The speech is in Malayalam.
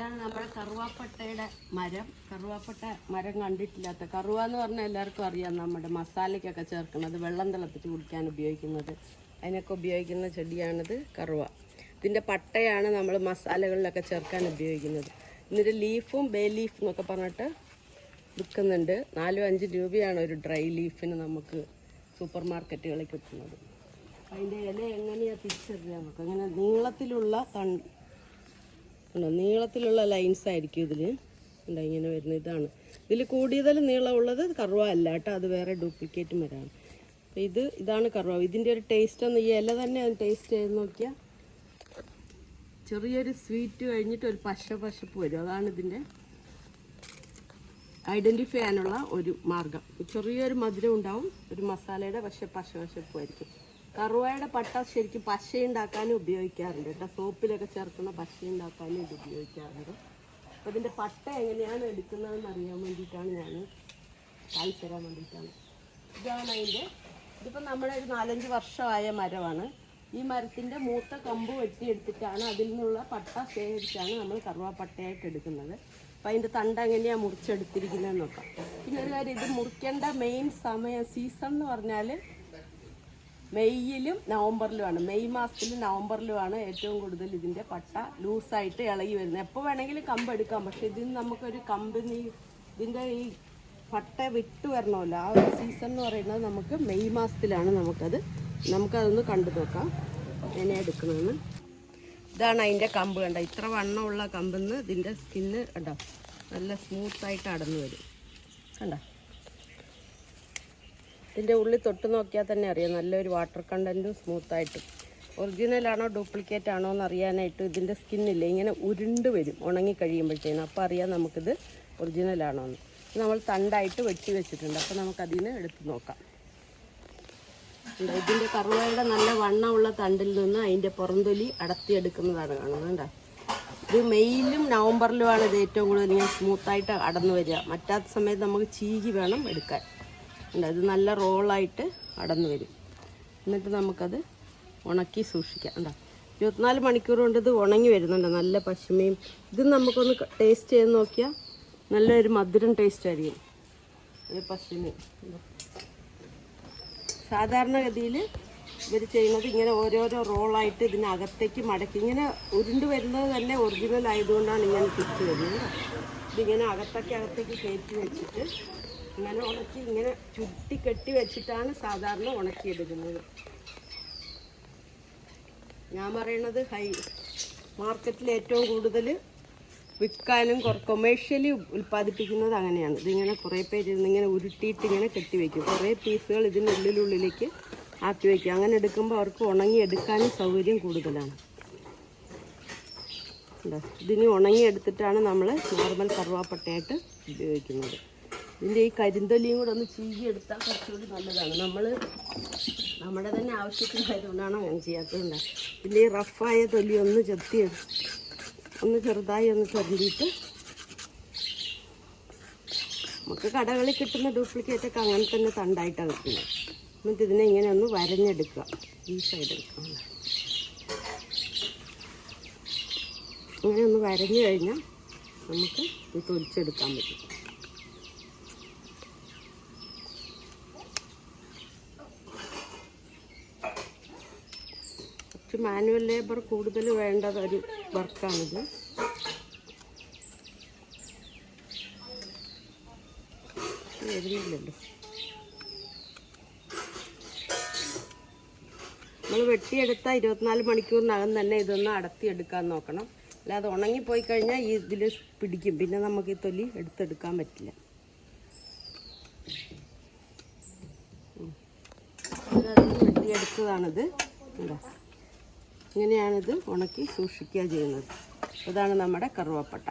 ഇതാണ് നമ്മുടെ കറുവാപ്പട്ടയുടെ മരം. കറുവാപ്പട്ട മരം കണ്ടിട്ടില്ലാത്ത കറുവ എന്ന് പറഞ്ഞാൽ എല്ലാവർക്കും അറിയാം നമ്മുടെ മസാലയ്ക്കൊക്കെ ചേർക്കുന്നത് വെള്ളം തിളപ്പിച്ച് കുടിക്കാൻ ഉപയോഗിക്കുന്നത്. അതിനൊക്കെ ഉപയോഗിക്കുന്ന ചെടിയാണിത് കറുവ. ഇതിന്റെ പട്ടയാണ് നമ്മൾ മസാലകളിലൊക്കെ ചേർക്കാൻ ഉപയോഗിക്കുന്നത്. ഇതിന്റെ ലീഫും ബേ ലീഫ് എന്നൊക്കെ പറഞ്ഞിട്ട് വിൽക്കുന്നുണ്ട്. നാലും അഞ്ച് രൂപയാണ് ഒരു ഡ്രൈ ലീഫിന് നമുക്ക് സൂപ്പർ മാർക്കറ്റുകളിൽ കിട്ടുന്നത്. അതിന്റെ ഇല എങ്ങനെയാണ് തിരിച്ചറിയാൻ നമുക്ക് അങ്ങനെ നീളത്തിലുള്ള തൺ ഉണ്ടോ നീളത്തിലുള്ള ലൈൻസ് ആയിരിക്കും ഇതിൽ ഉണ്ടോ ഇങ്ങനെ വരുന്ന ഇതാണ്. ഇതിൽ കൂടുതൽ നീളമുള്ളത് കറുവ അല്ല കേട്ടോ അത് വേറെ ഡ്യൂപ്ലിക്കേറ്റ് മരമാണ് അപ്പോൾ ഇത് ഇതാണ് കറുവ. ഇതിന്റെ ഒരു ടേസ്റ്റ് ഒന്ന് ഈ ഇല തന്നെ ഒന്ന് ടേസ്റ്റ് ചെയ്ത് നോക്കിയാൽ ചെറിയൊരു സ്വീറ്റ് കഴിഞ്ഞിട്ട് ഒരു പശ പശപ്പ് വരും. അതാണ് ഇതിന്റെ ഐഡന്റിഫൈ ചെയ്യാനുള്ള ഒരു മാർഗം. ചെറിയൊരു മധുരം ഉണ്ടാവും ഒരു മസാലയുടെ പക്ഷെ പശ പശപ്പുമായിരിക്കും കറുവയുടെ പട്ട ശരിക്കും പശ ഉണ്ടാക്കാനും ഉപയോഗിക്കാറുണ്ട് കേട്ടോ. സോപ്പിലൊക്കെ ചേർക്കുന്ന പശ ഉണ്ടാക്കാനും ഇത് ഉപയോഗിക്കാറുണ്ട്. അപ്പോൾ ഇതിന്റെ പട്ട എങ്ങനെയാണ് എടുക്കുന്നതെന്ന് അറിയാൻ വേണ്ടിയിട്ടാണ് ഞാൻ കാണിച്ചു തരാൻ വേണ്ടിയിട്ടാണ്. ഇതാണ് അതിന്റെ ഇതിപ്പോൾ നമ്മുടെ ഒരു നാലഞ്ച് വർഷമായ മരമാണ്. ഈ മരത്തിന്റെ മൂത്ത കമ്പ് വെട്ടിയെടുത്തിട്ടാണ് അതിൽ നിന്നുള്ള പട്ട ശേഖരിച്ചാണ് നമ്മൾ കറുവാപ്പട്ടയായിട്ട് എടുക്കുന്നത്. അപ്പം അതിന്റെ തണ്ട് എങ്ങനെയാണ് മുറിച്ചെടുത്തിരിക്കുന്നതെന്ന് നോക്കാം. പിന്നെ ഒരു കാര്യം ഇത് മുറിക്കേണ്ട മെയിൻ സമയം സീസൺ എന്ന് പറഞ്ഞാൽ മെയ്യിലും നവംബറിലുമാണ്. മെയ് മാസത്തിലും നവംബറിലുമാണ് ഏറ്റവും കൂടുതൽ ഇതിന്റെ പട്ട ലൂസായിട്ട് ഇളകി വരുന്നത്. എപ്പോൾ വേണമെങ്കിലും കമ്പ് എടുക്കാം. പക്ഷെ ഇതിന് നമുക്കൊരു കമ്പനി ഇതിന്റെ ഈ പട്ട വിട്ട് വരണമല്ലോ. ആ ഒരു സീസൺ എന്ന് പറയുന്നത് നമുക്ക് മെയ് മാസത്തിലാണ് നമുക്കത്. നമുക്കതൊന്ന് കണ്ടു നോക്കാം. എങ്ങനെ എടുക്കണമെന്ന് ഇതാണ് അതിന്റെ കമ്പ് കണ്ട? ഇത്ര വണ്ണമുള്ള കമ്പെന്ന് ഇതിന്റെ സ്കിന്ന് കണ്ടോ? നല്ല സ്മൂത്തായിട്ട് അടന്നു വരും. കണ്ടോ? ഇതിന്റെ ഉള്ളിൽ തൊട്ട് നോക്കിയാൽ തന്നെ അറിയാം. നല്ലൊരു വാട്ടർ കണ്ടന്റും സ്മൂത്തായിട്ടും ഒറിജിനൽ ആണോ ഡ്യൂപ്ലിക്കേറ്റ് ആണോ എന്ന് അറിയാനായിട്ട് ഇതിന്റെ സ്കിന്നില്ല ഇങ്ങനെ ഉരുണ്ട് വരും ഉണങ്ങി കഴിയുമ്പോഴത്തേനും. അപ്പോൾ അറിയാം നമുക്കിത് ഒറിജിനൽ ആണോ എന്ന്. നമ്മൾ തണ്ടായിട്ട് വെട്ടി വെച്ചിട്ടുണ്ട്. അപ്പോൾ നമുക്കതിൽ നിന്ന് എടുത്ത് നോക്കാം. ഇതിന്റെ കറുവയുടെ നല്ല വണ്ണമുള്ള തണ്ടിൽ നിന്ന് അതിന്റെ പുറന്തൊലി അടത്തിയെടുക്കുന്നതാണ് കാണുന്നത് കണ്ടോ? ഇത് മെയിലും നവംബറിലുമാണ് ഇത് ഏറ്റവും കൂടുതൽ ഇങ്ങനെ സ്മൂത്തായിട്ട് അടന്നു വരിക. മറ്റാത്ത സമയത്ത് നമുക്ക് ചീകി വേണം എടുക്കാൻ. ഇത് നല്ല റോളായിട്ട് അടന്നു വരും. എന്നിട്ട് നമുക്കത് ഉണക്കി സൂക്ഷിക്കാം. ഉണ്ടോ ഇരുപത്തിനാല് മണിക്കൂർ കൊണ്ട് ഇത് ഉണങ്ങി വരുന്നുണ്ട്. നല്ല പശുമയും ഇത് നമുക്കൊന്ന് ടേസ്റ്റ് ചെയ്ത് നോക്കിയാൽ നല്ലൊരു മധുരം ടേസ്റ്റ് ആയിരിക്കും. പശുമയും സാധാരണഗതിയിൽ ഇവർ ചെയ്യുന്നത് ഇങ്ങനെ ഓരോരോ റോളായിട്ട് ഇതിനകത്തേക്ക് മടക്കി. ഇങ്ങനെ ഉരുണ്ട് വരുന്നത് തന്നെ ഒറിജിനൽ ആയതുകൊണ്ടാണ് ഇങ്ങനെ തിരിച്ചു വരുന്നത്. ഇതിങ്ങനെ അകത്തേക്ക് അകത്തേക്ക് കയറ്റി വെച്ചിട്ട് ഇങ്ങനെ ഉണക്കി ഇങ്ങനെ ചുറ്റി കെട്ടി വെച്ചിട്ടാണ് സാധാരണ ഉണക്കിയെടുക്കുന്നത്. ഞാൻ പറയണത് ഹൈ മാർക്കറ്റിൽ ഏറ്റവും കൂടുതൽ വിൽക്കാനും കൊമേഴ്ഷ്യലി ഉൽപ്പാദിപ്പിക്കുന്നത് അങ്ങനെയാണ്. ഇതിങ്ങനെ കുറേ പേര് ഇങ്ങനെ ഉരുട്ടിയിട്ട് ഇങ്ങനെ കെട്ടിവെക്കും കുറേ പീസുകൾ ഇതിനുള്ളിലുള്ളിലേക്ക് ആക്കി വയ്ക്കും അങ്ങനെ എടുക്കുമ്പോൾ അവർക്ക് ഉണങ്ങി എടുക്കാനും സൗകര്യം കൂടുതലാണ്? ഇതിന് ഉണങ്ങിയെടുത്തിട്ടാണ് നമ്മൾ നോർമൽ കറുവാപ്പട്ടയായിട്ട് ഉപയോഗിക്കുന്നത്. ഇതിന്റെ ഈ കരിന്തൊലിയും കൂടെ ഒന്ന് ചീകി എടുത്താൽ കുറച്ചുകൂടി നല്ലതാണ്. നമ്മൾ നമ്മുടെ തന്നെ ആവശ്യത്തിനായതുകൊണ്ടാണ് അങ്ങനെ ചെയ്യാത്തതുകൊണ്ട് ഇതിന്റെ ഈ റഫായ തൊലി ഒന്ന് ചെത്തി ഒന്ന് ചെറുതായി ഒന്ന് ചൊരണ്ടിയിട്ട് നമുക്ക് കടകളിൽ കിട്ടുന്ന ഡ്യൂപ്ലിക്കേറ്റ് ഒക്കെ അങ്ങനെ തന്നെ തണ്ടായിട്ടാണ് കിട്ടുന്നത് എന്നിട്ട് ഇതിനെ ഇങ്ങനെ ഒന്ന് വരഞ്ഞെടുക്കുക. ഈ സൈഡ് എടുക്കുക. ഇങ്ങനെ ഒന്ന് വരഞ്ഞു കഴിഞ്ഞാൽ നമുക്ക് ഇത് തൊലിച്ചെടുക്കാൻ പറ്റും. കുറച്ച് മാനുവൽ ലേബർ കൂടുതൽ വേണ്ടത് ഒരു വർക്കാണിത്. നമ്മൾ വെട്ടിയെടുത്താൽ ഇരുപത്തിനാല് മണിക്കൂറിനകം തന്നെ ഇതൊന്ന് അടത്തിയെടുക്കാൻ നോക്കണം. അല്ലാതെ ഉണങ്ങിപ്പോയി കഴിഞ്ഞാൽ ഈ ഇതിൽ പിടിക്കും. പിന്നെ നമുക്ക് ഈ തൊലി എടുത്തെടുക്കാൻ പറ്റില്ല. വെട്ടിയെടുത്തതാണിത്. എന്താ ഇങ്ങനെയാണിത് ഉണക്കി സൂക്ഷിക്കുക ചെയ്യുന്നത്. ഇതാണ് നമ്മുടെ കറുവപ്പട്ട.